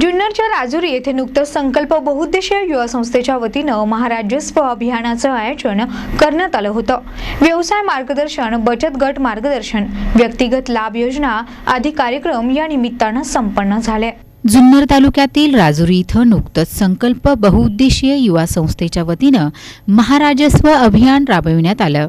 जुन्नरच्या राजुरी येथे नुकतंच संकल्प बहुउद्देशीय युवा संस्थेच्या वतीनं महाराज्यस्व अभियानाचं आयोजन करण्यात आलं होतं. व्यवसाय मार्गदर्शन बचत गट मार्गदर्शन व्यक्तिगत लाभ योजना आदी कार्यक्रम या निमित्तानं संपन्न झाले. जुन्नर तालुक्यातील राजुरी इथं नुकतंच संकल्प बहुउद्देशीय युवा संस्थेच्या वतीनं महाराजस्व अभियान राबविण्यात आलं.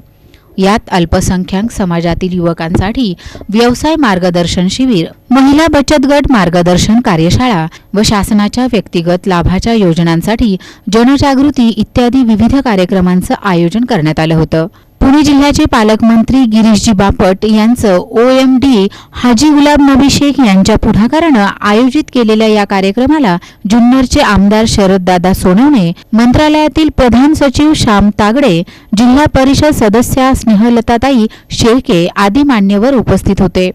यात अल्पसंख्याक समाजातील युवकांसाठी व्यवसाय मार्गदर्शन शिबिर महिला बचत गट मार्गदर्शन कार्यशाळा व शासनाच्या व्यक्तिगत लाभाच्या योजनांसाठी जनजागृती इत्यादी विविध कार्यक्रमांचं आयोजन करण्यात आलं होतं. पुणे जिल्ह्याचे पालकमंत्री गिरीशजी बापट यांचं O M D Haji Gulab Nabi Shaikh यांच्या पुढाकारानं आयोजित केलेल्या या कार्यक्रमाला जुन्नरचे आमदार शरददादा सोनवणे मंत्रालयातील प्रधान सचिव श्याम तागडे जिल्हा परिषद सदस्या स्नेहलताताई शेळके आदी मान्यवर उपस्थित होते.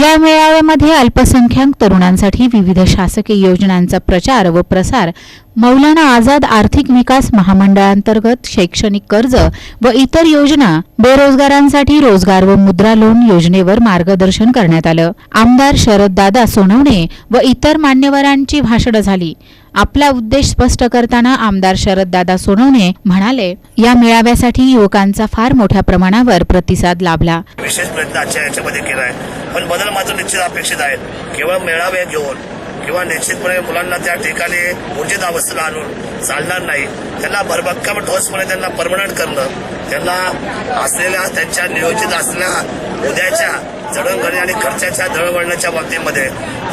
या मेळाव्यामध्ये अल्पसंख्याक तरुणांसाठी विविध शासकीय योजनांचा प्रचार व प्रसार मौलाना आझाद आर्थिक विकास महामंडळांतर्गत शैक्षणिक कर्ज व इतर योजना बेरोजगारांसाठी रोजगार व मुद्रा लोन योजनेवर मार्गदर्शन करण्यात आलं. आमदार शरददादा सोनवणे व इतर मान्यवरांची भाषणं झाली. आपला उद्देश स्पष्ट करताना आमदार शरददादा सोनवणे म्हणाले या मेळाव्यासाठी युवकांचा फार मोठ्या प्रमाणावर प्रतिसाद लाभला. विशेष प्रयत्न आजच्या याच्यामध्ये केला आहे. पण बदल मात्र निश्चित अपेक्षित आहेत. केवळ मेळावे घेऊन किंवा निश्चितपणे मुलांना त्या ठिकाणी ऊर्जित अवस्थेला आणून चालणार नाही त्यांना भरभक्कम ठोसपणे त्यांना परमनंट करणं त्यांना असलेल्या त्यांच्या नियोजित असलेल्या उद्याच्या जडणघडणी आणि खर्चाच्या दळवळण्याच्या बाबतीमध्ये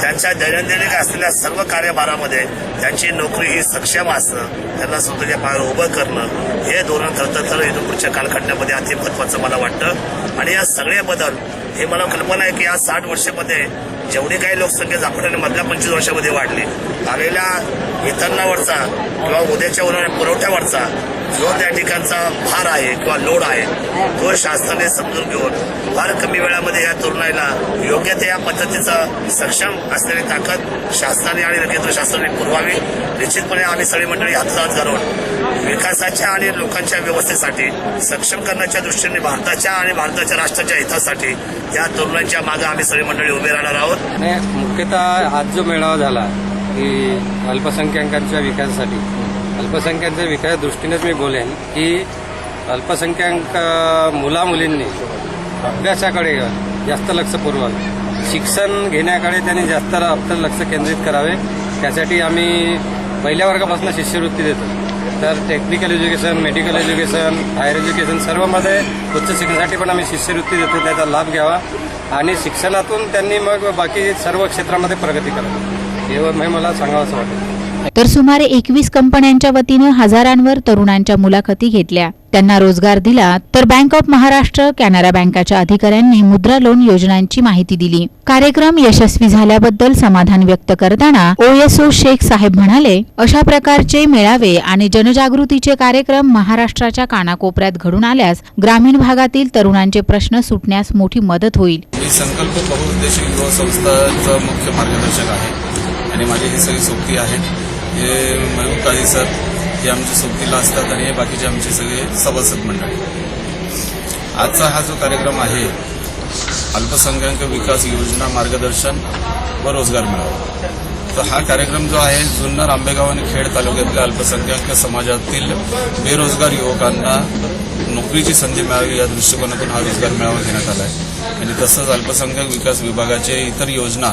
त्यांच्या दैनंदिन असलेल्या सर्व कार्यभारामध्ये त्यांची नोकरी ही सक्षम असणं त्यांना स्वतःच्या पायावर उभं करणं हे धोरण खरं तर इथून पुढच्या कालखंडामध्ये अति महत्वाचं मला वाटतं. आणि या सगळे बदल हे मला कल्पना आहे की या साठ वर्षामध्ये जेवढी काही लोकसंख्या झपाट्याने मधल्या पंचवीस वर्षामध्ये वाढली आलेल्या वितरणावरचा किंवा उद्याच्या उन्हाळ्या पुरवठ्यावरचा जो त्या ठिकाणचा भार आहे किंवा लोड आहे तो शासनाने समजून घेऊन फार कमी वेळामध्ये या तरुणाईला योग्य त्या पद्धतीचं सक्षम असलेली ताकद शासनाने आणि केंद्र शासनाने पुरवावी. निश्चितपणे आम्ही सगळी मंडळी हातात घालून विकासाच्या आणि लोकांच्या व्यवस्थेसाठी सक्षम करण्याच्या दृष्टीने भारताच्या आणि भारताच्या राष्ट्राच्या हितासाठी या तरुणांच्या मागे आम्ही सगळी मंडळी उभे राहणार आहोत. मुख्यतः आज जो मेळावा झाला की अल्पसंख्याकांच्या विकासासाठी अल्पसंख्याकांच्या विकास दृष्टीनेच मी बोलेन की अल्पसंख्याक मुला मुलींनी अभ्यासाकडे जास्त लक्ष पुरवावे. शिक्षण घेण्याकडे त्यांनी जास्त आपलं लक्ष केंद्रित करावे. त्यासाठी आम्ही पहिल्या वर्गापासून शिष्यवृत्ती देतो. तर technical education medical education higher education सर्वमध्ये उच्च शिक्षणासाठी पण आम्ही शिष्यवृत्ती देतो. त्याचा लाभ घ्यावा. आणि शिक्षणातून त्यांनी मग बाकी सर्व क्षेत्रामध्ये प्रगती करावी. एवढं मला सांगावं असं वाटतं. तर सुमारे एकवीस कंपन्यांच्या वतीनं हजारांवर तरुणांच्या मुलाखती घेतल्या. त्यांना रोजगार दिला तर बँक ऑफ महाराष्ट्र कॅनरा बँकाच्या अधिकाऱ्यांनी मुद्रा लोन योजनांची माहिती दिली. कार्यक्रम यशस्वी झाल्याबद्दल समाधान व्यक्त करताना ओएसओ शेख साहेब म्हणाले अशा प्रकारचे मेळावे आणि जनजागृतीचे कार्यक्रम महाराष्ट्राच्या कानाकोपऱ्यात घडून आल्यास ग्रामीण भागातील तरुणांचे प्रश्न सुटण्यास मोठी मदत होईल. संकल्प बहुउद्देशीय मुख्य मार्गदर्शक आहे आणि माझी ही सगळी सोबती आहेत हे महबूब काझी सर हे आमच्या सोबतीला असतात आणि हे बाकीचे आमचे सगळे सभासद मंडळी. आजचा हा जो कार्यक्रम आहे अल्पसंख्याक विकास योजना मार्गदर्शन व रोजगार मिळावा. तर हा कार्यक्रम जो आहे जुन्नर आंबेगाव आणि खेड तालुक्यातल्या अल्पसंख्याक समाजातील बेरोजगार युवकांना नोकरीची संधी मिळावी या दृष्टिकोनातून हा रोजगार मेळावा घेण्यात आला आहे आणि तसंच अल्पसंख्याक विकास विभागाचे इतर योजना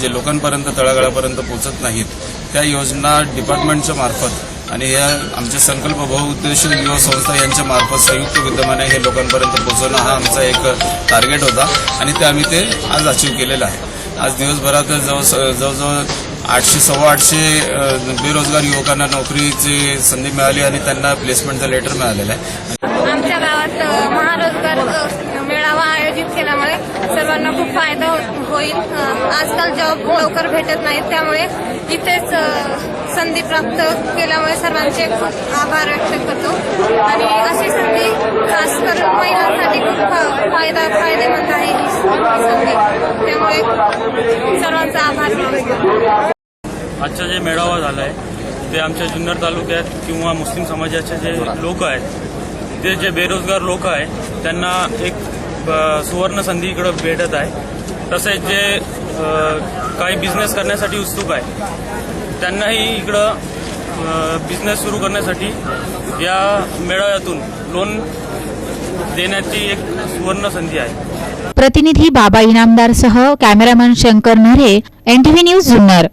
जे लोकांपर्यंत तळागाळापर्यंत पोहोचत नाहीत त्या योजना डिपार्टमेंटच्या मार्फत आणि या आमचे संकल्प बहुउद्देशीय युवा संस्था यांच्या मार्फत संयुक्त विद्यमाने हे लोकांपर्यंत पोहोचवणं हा आमचा एक टार्गेट होता आणि ते आम्ही ते आज अचीव केलेलं आहे. आज दिवसभरात जवळ जवळजवळ आठशे सव्वा आठशे बेरोजगार युवकांना नोकरीची संधी मिळाली आणि त्यांना प्लेसमेंटचं लेटर मिळालेलं आहे. महाराष्ट्र महारोजगार मेळावा आयोजित केल्यामुळे सर्वांना खूप फायदा हो-, होईल. आजकाल जॉब लवकर भेटत नाहीत त्यामुळे इथेच संधी प्राप्त केल्यामुळे सर्वांचे खूप आभार व्यक्त करतो. आणि अशी संधी खास करून महिलांसाठी खूप फा- फायदा फायदेमंद आहे ही संधी. त्यामुळे सर्वांचा आभार आजचा जे मेळावा झाला आहे ते आमच्या जुन्नर तालुक्यात किंवा मुस्लिम समाजाचे जे लोक आहेत ते जे बेरोजगार लोक आहेत त्यांना एक सुवर्ण संधी इकडं भेटत आहे. तसेच जे काही बिझनेस करण्यासाठी उत्सुक आहे त्यांनाही इकडं बिझनेस सुरू करण्यासाठी या मेळाव्यातून लोन देण्याची एक सुवर्ण संधी आहे. प्रतिनिधी बाबा इनामदारसह कॅमेरामन शंकर नरे एनटीव्ही न्यूज जुन्नर.